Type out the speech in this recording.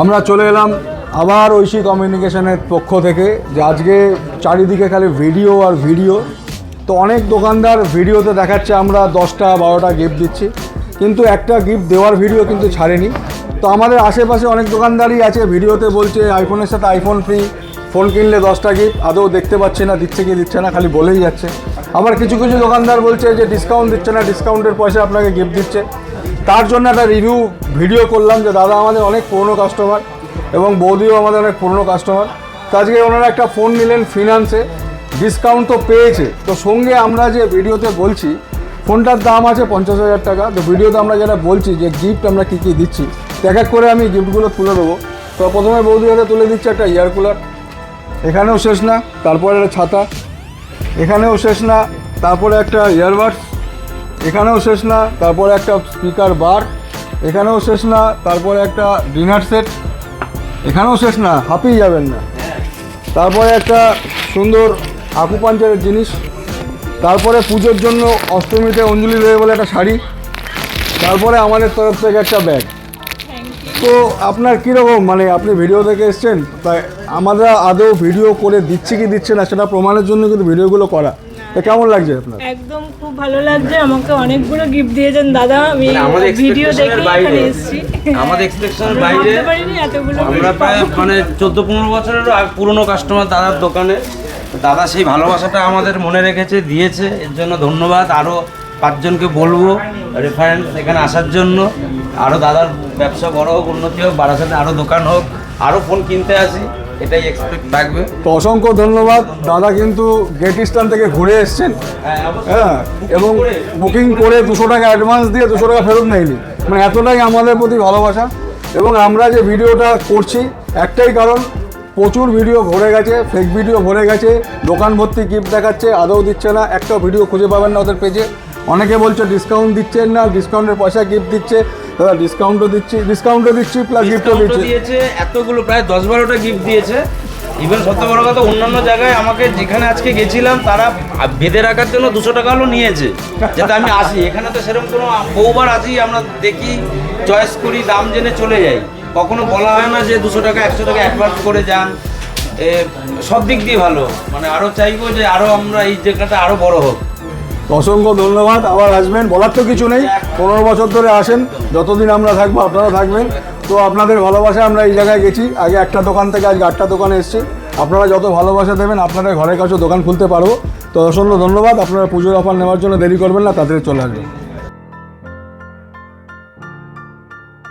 আমরা চলে এলাম আবার ঐশী কমিউনিকেশনের পক্ষ থেকে, যে আজকে চারিদিকে খালি ভিডিও আর ভিডিও। তো অনেক দোকানদার ভিডিওতে দেখাচ্ছে আমরা দশটা, বারোটা গিফট দিচ্ছি। কিন্তু একটা গিফট দেওয়ার ভিডিও কিন্তু ছাড়েনি। তো আমাদের আশেপাশে অনেক দোকানদারই আছে, ভিডিওতে বলছে আইফোনের সাথে আইফোন ফ্রি ফোন কিনলে দশটা গিফট আদৌ দেখতে পাচ্ছে না, দিচ্ছে কি দিচ্ছে না, খালি বলেই যাচ্ছে। আবার কিছু কিছু দোকানদার বলছে যে ডিসকাউন্ট দিচ্ছে না ডিসকাউন্টের পয়সা আপনাকে গিফট দিচ্ছে। তার জন্য একটা রিভিউ ভিডিও করলাম যে দাদা আমাদের অনেক পুরনো কাস্টমার এবং বৌদিও আমাদের অনেক পুরনো কাস্টমার তো আজকে ওনারা একটা ফোন নিলেন ফিনান্সে ডিসকাউন্ট তো পেয়েছে। তো সঙ্গে আমরা যে ভিডিওতে বলছি ফোনটার দাম আছে পঞ্চাশ হাজার টাকা। তো ভিডিওতে আমরা যেটা বলছি যে গিফট আমরা কী কী দিচ্ছি, এক এক করে আমি গিফটগুলো তুলে দেবো। তো প্রথমে বৌদি হাতে তুলে দিচ্ছি একটা ইয়ার কুলার এখানেও শেষ না, তারপরে একটা ছাতা। এখানেও শেষ না, তারপরে একটা ইয়ারবাডস এখানেও শেষ না, তারপরে একটা স্পিকার বার এখানেও শেষ না, তারপরে একটা ডিনার সেট এখানেও শেষ না, হাঁপিয়ে যাবেন না। তারপরে একটা সুন্দর আকুপাঞ্চারের জিনিস, তারপরে পুজোর জন্য অষ্টমীতে অঞ্জলি দেবে বলে একটা শাড়ি, তারপরে আমাদের তরফ থেকে একটা ব্যাগ তো আপনার কীরকম মানে আপনি ভিডিও থেকে এসছেন, তাই আমরা আদৌ ভিডিও করে দিচ্ছি কি দিচ্ছে না, সেটা প্রমাণের জন্য কিন্তু ভিডিওগুলো করা। কেমন লাগছে আপনার? একদম খুব ভালো লাগছে আমাকে অনেকগুলো গিফট দিয়েছেন দাদা আমি মানে আমাদের ভিডিও দেখে বাইরে। এখানে এসেছি। আমাদের এক্সপেকশনের বাইরে আমরা প্রায় মানে চোদ্দ পনেরো বছরেরও আগ- পুরনো কাস্টমার দাদার দোকানে। দাদা সেই ভালোবাসাটা আমাদের মনে রেখেছে দিয়েছে। এর জন্য ধন্যবাদ। আরও পাঁচজনকে বলব রেফারেন্স এখানে আসার জন্য। আরও দাদার ব্যবসা বড় হোক উন্নতি হোক বারাসাতে আরও দোকান হোক আরও ফোন কিনতে আসি। এটাই এক্সপেক্ট থাকবে। তো অসংখ্য ধন্যবাদ। দাদা কিন্তু গেট স্ট্যান্ড থেকে ঘুরে এসছেন। হ্যাঁ, হ্যাঁ এবং বুকিং করে। দুশো টাকা অ্যাডভান্স দিয়ে দুশো টাকা ফেরত নেয়নি। মানে এতটাই আমাদের প্রতি ভালোবাসা। এবং আমরা যে ভিডিওটা করছি একটাই কারণ প্রচুর ভিডিও ভরে গেছে ফেক ভিডিও ভরে গেছে দোকান ভর্তি গিফট দেখাচ্ছে আদৌ দিচ্ছে না একটা ভিডিও খুঁজে পাবেন না ওদের পেজে অনেকে বলছে ডিসকাউন্ট দিচ্ছেন না ডিসকাউন্টের পয়সা গিফট দিচ্ছে। দাদা ডিসকাউন্টও দিচ্ছি ডিসকাউন্টও দিচ্ছি প্লাস গিফটও দিচ্ছি। দিয়েছে এতগুলো প্রায় দশ বারোটা গিফট দিয়েছে। ইভেন সত্য বড় কথা অন্যান্য জায়গায় আমাকে যেখানে আজকে গেছিলাম তারা বেঁধে রাখার জন্য দুশো টাকা হলো নিয়েছে। যাতে আমি আসি। এখানে তো সেরকম কোনো বহুবার আসি আমরা দেখি চয়েস করি দাম জেনে চলে যাই। কখনো বলা হয় না যে দুশো টাকা একশো টাকা অ্যাডভান্স করে যান। সব দিক দিয়ে ভালো। মানে আরও চাইব যে আরও আমরা এই জায়গাটা আরও বড় হোক। অসংখ্য ধন্যবাদ। আবার আসবেন, বলার তো কিছু নেই। পনেরো বছর ধরে আসেন, যতদিন আমরা থাকব, আপনারা থাকবেন। তো আপনাদের ভালোবাসা আমরা এই জায়গায় গেছি। আগে একটা দোকান থেকে আজকে আটটা দোকানে এসছি। আপনারা যত ভালোবাসা দেবেন, আপনাদের ঘরের কাছে দোকান খুলতে পারব। তো অসংখ্য ধন্যবাদ। আপনারা পুজোর অফার নেওয়ার জন্য দেরি করবেন না তাদের চলে আসবেন।